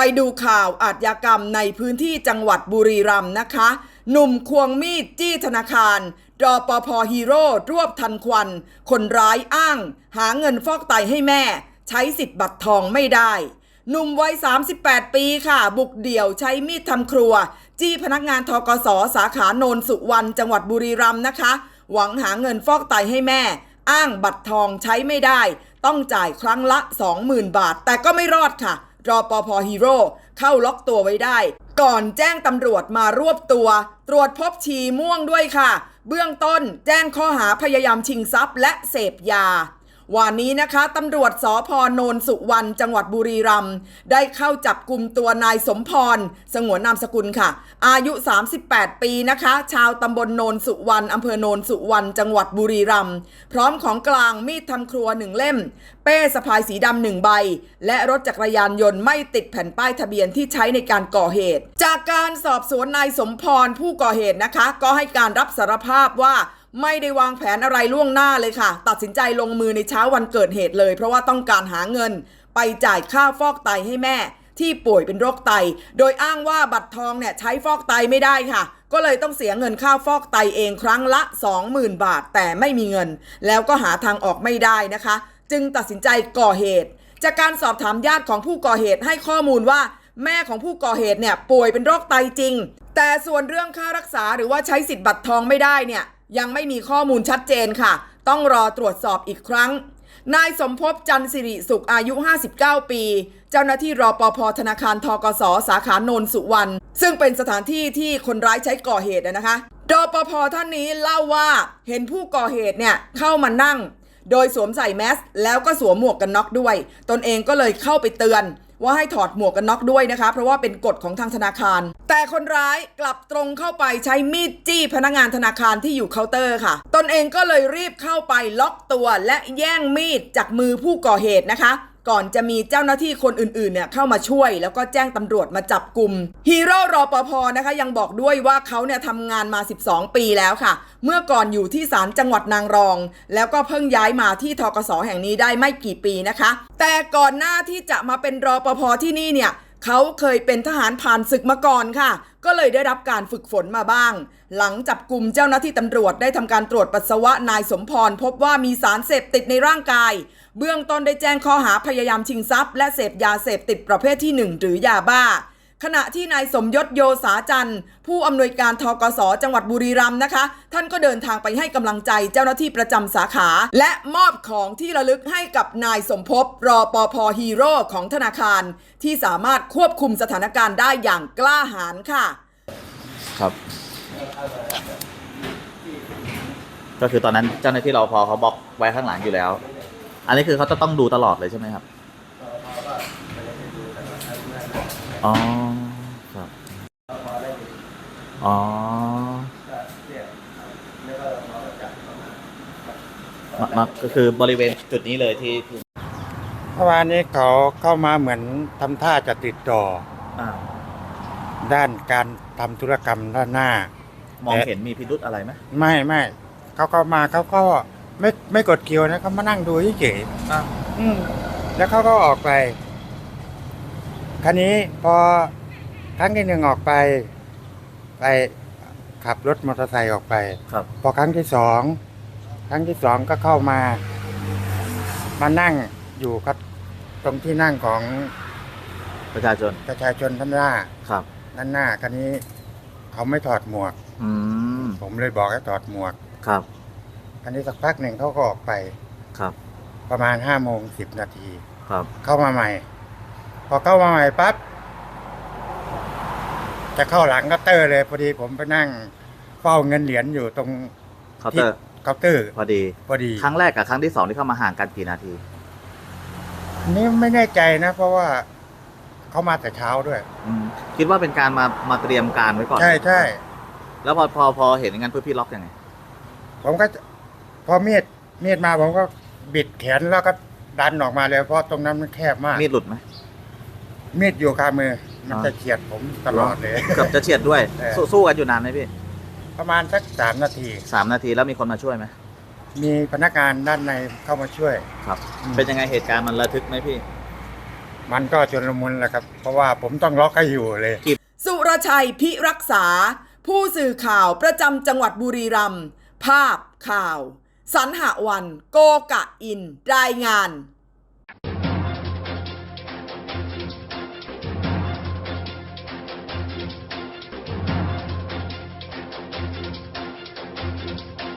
ไปดูข่าวอาชญากรรมในพื้นที่จังหวัดบุรีรัมย์นะคะ หนุ่มควงมีดจี้ธนาคารรอปภฮีโร่รวบทันควัน คนร้ายอ้าง หาเงินฟอกไตให้แม่ ใช้สิทธิ์บัตรทองไม่ได้ หนุ่มวัย 38 ปีค่ะ บุกเดี่ยวใช้มีดทำครัว จี้พนักงานทกสสาขาโนนสุวรรณจังหวัดบุรีรัมย์นะคะ หวังหาเงินฟอกไตให้แม่ อ้างบัตรทองใช้ไม่ได้ ต้องจ่ายครั้งละ 20,000 บาท แต่ก็ไม่รอดค่ะ รอปภฮีโร่เข้าล็อกตัวไว้ได้ ก่อนแจ้งตำรวจมารวบตัว ตรวจพบฉีม่วงด้วยค่ะ เบื้องต้นแจ้งข้อหาพยายามชิงทรัพย์และเสพยา วันนี้นะคะตำรวจสพโนนสุวรรณจังหวัดบุรีรัมย์ได้เข้าจับกลุ่มตัวนายสมพร สงวนนามสกุลค่ะ อายุ 38 ปีนะคะ ชาวตำบลโนนสุวรรณอำเภอโนนสุวรรณจังหวัดบุรีรัมย์พร้อมของกลางมีดทำครัวหนึ่งเล่ม เป้สะพายสีดำหนึ่งใบ และรถจักรยานยนต์ไม่ติดแผ่นป้ายทะเบียนที่ใช้ในการก่อเหตุ จากการสอบสวนนายสมพรผู้ก่อเหตุนะคะ ก็ให้การรับสารภาพว่า ไม่ได้วางแผนอะไรล่วงหน้าเลยค่ะ ตัดสินใจลงมือในเช้าวันเกิดเหตุเลย เพราะว่าต้องการหาเงิน ไปจ่ายค่าฟอกไตให้แม่ ที่ป่วยเป็นโรคไต โดยอ้างว่าบัตรทองเนี่ยใช้ฟอกไตไม่ได้ค่ะ ก็เลยต้องเสียเงินค่าฟอกไตเองครั้งละ 20,000 บาท แต่ไม่มีเงิน แล้วก็หาทางออกไม่ได้นะคะ จึงตัดสินใจก่อเหตุ จากการสอบถามญาติของผู้ก่อเหตุให้ข้อมูลว่าแม่ของผู้ก่อเหตุเนี่ยป่วยเป็นโรคไตจริง แต่ส่วนเรื่องค่ารักษาหรือว่าใช้สิทธิ์บัตรทองไม่ได้เนี่ย ยังไม่มีข้อมูลชัดเจนค่ะ ต้องรอตรวจสอบอีกครั้ง นายสมภพจันสิริสุขอายุ 59 ปี เจ้าหน้าที่รอปภธนาคารทกสสาขาโนนสุวรรณซึ่งเป็นสถานที่ที่คนร้ายใช้ก่อเหตุนะคะรอปภท่านนี้เล่าว่าเห็นผู้ก่อเหตุเนี่ยเข้ามานั่ง โดยสวมใส่แมสแล้วก็สวมหมวกกันน็อกด้วย ตนเองก็เลยเข้าไปเตือน ว่าให้ถอดหมวกกันน็อกด้วยนะคะ เพราะว่าเป็นกฎของทางธนาคาร แต่คนร้ายกลับตรงเข้าไปใช้มีดจี้พนักงานธนาคารที่อยู่เคาน์เตอร์ค่ะ ตนเองก็เลยรีบเข้าไปล็อกตัวและแย่งมีดจากมือผู้ก่อเหตุนะคะ ก่อนจะมีเจ้าหน้าที่คนอื่นๆเนี่ยเข้ามาช่วย แล้วก็แจ้งตำรวจมาจับกลุ่มฮีโร่รอปภนะคะยังบอกด้วยว่าเขาเนี่ยทำงานมา 12 ปีแล้วค่ะ เมื่อก่อนอยู่ที่ศาลจังหวัดนางรอง แล้วก็เพิ่งย้ายมาที่ทกสแห่งนี้ได้ไม่กี่ปีนะคะ แต่ก่อนหน้าที่จะมาเป็นรอปภที่นี่เนี่ยเขาเคยเป็นทหารผ่านศึกมาก่อนค่ะ ก็เลยได้รับการฝึกฝนมาบ้าง หลังจับกลุ่มเจ้าหน้าที่ตำรวจได้ทำการตรวจปัสสาวะนายสมพร พบว่ามีสารเสพติดในร่างกาย เบื้องต้นได้แจ้งข้อหาพยายามชิงทรัพย์และเสพยาเสพติดประเภทที่ 1 หรือยาบ้า ขณะที่นายสมยศโยสาจันทร์ ผู้อำนวยการทกสจังหวัดบุรีรัมย์นะคะ ท่านก็เดินทางไปให้กำลังใจเจ้าหน้าที่ประจำสาขา และมอบของที่ระลึกให้กับนายสมภพรอปภฮีโร่ของธนาคาร ที่สามารถควบคุมสถานการณ์ได้อย่างกล้าหาญค่ะ ครับ ก็คือตอนนั้นเจ้าหน้าที่รอพอเขาบล็อกไว้ข้างหลังอยู่แล้ว อันนี้คือเขาจะต้องดูตลอดเลยใช่ไหมครับ อ๋อครับอ๋อมามาก็คือบริเวณจุดนี้เลยที่ที่เมื่อวานนี้เขาเข้ามาเหมือนทำท่าจะติดต่ออ่าด้านการทำธุรกรรมด้านหน้า มองเห็นมีพิรุธอะไรไหมไม่ไม่เขาก็มาเขาก็ไม่ไม่กดเกียวนะเขามานั่งดูเฉยอ่า ๆอืมแล้วเขาก็ออกไป คราวนี้พอครั้งที่หนึ่งออกไป ไปขับรถมอเตอร์ไซค์ออกไป ครับ พอครั้งที่สองครั้งที่สองก็เข้ามา มานั่งอยู่ครับตรงที่นั่งของประชาชนประชาชนท่านหน้าครับ ด้านหน้าคันนี้เขาไม่ถอดหมวก อืมผมเลยบอกให้ถอดหมวกครับคันนี้สักพักหนึ่งเขาก็ออกไป ครับประมาณห้าโมงสิบนาที ครับ เข้ามาใหม่ พอเข้ามาใหม่ปั๊บจะเข้าหลังเคาน์เตอร์เลยพอดีผมไปนั่งเฝ้าเงินเหรียญอยู่ตรงเคาน์เตอร์เคาน์เตอร์พอดีพอดี ครั้งแรกกับครั้งที่สองที่เข้ามาห่างกันกี่นาทีอันนี้ไม่แน่ใจนะ เพราะว่าเขามาแต่เช้าด้วยอืมคิดว่าเป็นการมามาเตรียมการไว้ก่อนใช่ใช่แล้วพอพอพอเห็นอย่างนั้นเพื่อพี่ล็อกยังไงผมก็จะพอมีดมีดมาผมก็บิดแขนแล้วก็ดันออกมาเลยเพราะตรงนั้นมันแคบมากมีดหลุดไหม มีดอยู่คามือมันอ๋อจะเฉียดผมตลอดเลย เกือบจะเฉียดด้วย เออ สู้สู้กันอยู่นานไหมพี่ประมาณสักสามนาที สามนาทีแล้วมีคนมาช่วยไหมมีพนักงานด้านในเข้ามาช่วย ครับ อืม เป็นยังไงเหตุการณ์มันระทึกไหมพี่ มันก็ชนลมุนแหละครับ เพราะว่าผมต้องล็อกให้อยู่เลย สุรชัยพิรักษา ผู้สื่อข่าวประจำจังหวัดบุรีรัมย์ภาพข่าว สันหวัน โกกะอิน รายงาน